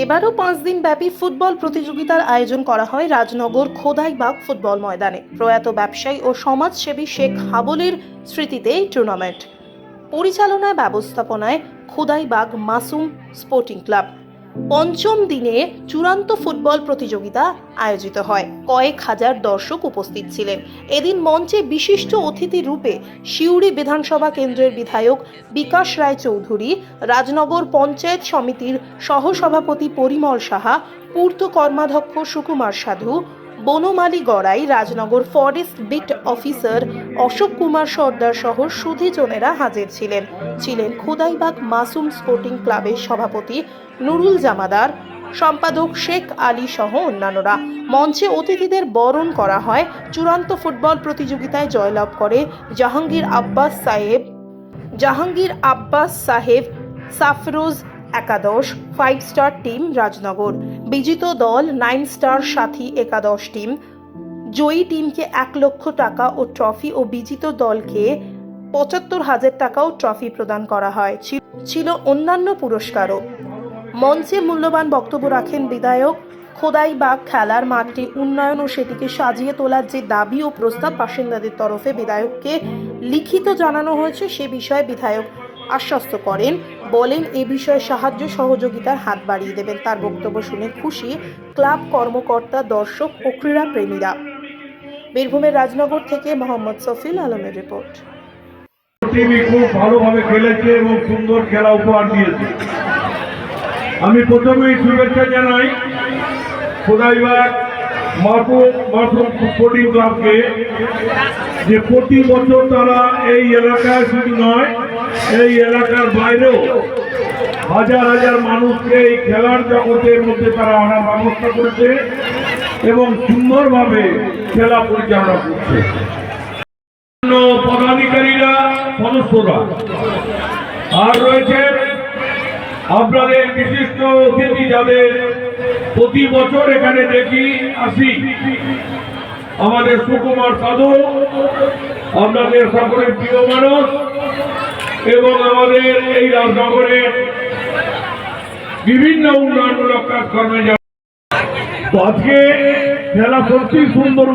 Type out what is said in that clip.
এবারও পাঁচ দিন ব্যাপী ফুটবল প্রতিযোগিতার আয়োজন করা হয় রাজনগর খোদাইবাগ ফুটবল ময়দানে। প্রয়াত ব্যবসায়ী ও সমাজসেবী শেখ হাবলের স্মৃতিতে এই টুর্নামেন্ট পরিচালনা ব্যবস্থাপনায় খোদাইবাগ মাসুম স্পোর্টিং ক্লাব। পঞ্চম দিনে চূড়ান্ত ফুটবল প্রতিযোগিতা আয়োজিত হয়। কয়েক হাজার দর্শক উপস্থিত ছিলেন। এদিন মঞ্চে বিশিষ্ট অতিথি রূপে সিউড়ি বিধানসভা কেন্দ্রের বিধায়ক বিকাশ রায় চৌধুরী রাজনগর পঞ্চায়েত সমিতির সহসভাপতি পরিমল সাহা, পূর্ত কর্মাধ্যক্ষ Sukumar Sadhu, Banamali Garai, Rajnagar forest beat officer Ashok Kumar Sardar সহ সুধীজনেরা হাজির ছিলেন। ছিলেন খুদাইবাগ মাসুম স্পোর্টিং ক্লাবের সভাপতি নুরুল জামাদার, সম্পাদক শেখ আলী সহ অন্যান্যরা। মঞ্চে অতিথিদের বরণ করা হয়। চূড়ান্ত ফুটবল প্রতিযোগিতায় জয়লাভ করে জাহাঙ্গীর আব্বাস সাহেব, জাহাঙ্গীর আব্বাস সাহেব, সাফরোজ একাদশ, ফাইভ স্টার টিম রাজনগর। বিজিত দল নাইন স্টার সাথী একাদশ টিম জয়ী টিমকে এক লক্ষ টাকা ও ট্রফি ও বিজিত দলকে পঁচাত্তর হাজার টাকাও ট্রফি প্রদান করা হয়। ছিল অন্যান্য পুরস্কারও। মঞ্চে মূল্যবান বক্তব্য রাখেন বিধায়ক খোদাই বা খেলার মাঠটি উন্নয়ন ও সেটিকে সাজিয়ে তোলার যে দাবি ও প্রস্তাব বাসিন্দাদের তরফে বিধায়ককে লিখিত জানানো হয়েছে, সে বিষয়ে বিধায়ক আশ্বস্ত করেন, বলেন, এ বিষয়ে সাহায্য সহযোগিতার হাত বাড়িয়ে দেবেন। তার বক্তব্য শুনে খুশি ক্লাব কর্মকর্তা, দর্শক ও ক্রীড়া প্রেমীরা বীরভূমের রাজনগর থেকে মোহাম্মদ সফিল আলমের রিপোর্ট। টিভি খুব ভালোভাবে খেলেছে এবং সুন্দর খেলা উপহার দিয়েছে। আমি প্রথমেই শুভেচ্ছা জানাই খোদাইবাগ মার্কুম স্পোর্টিং ক্লাবকে যে প্রতি বছর তারা এই এলাকায় শুধু নয়, এই এলাকার বাইরেও হাজার হাজার মানুষকে এই খেলার জগতের মধ্যে তারা আনার ব্যবস্থা করেছে। এবং সুন্দরভাবে খেলা পরিচালনা করছে। পদাধিকারীরা সদস্যরা। আর রয়েছে আপনাদের বিশিষ্ট অতিথি যাদের প্রতি বছর এখানে দেখি আসি। আমাদের সুকুমার সাধু, আপনাদের সকলের প্রিয় মানুষ এবং আমাদের এই রাজনগরের বিভিন্ন উন্নয়নমূলক কাজকর্মে আজকে খেলা সত্যি সুন্দর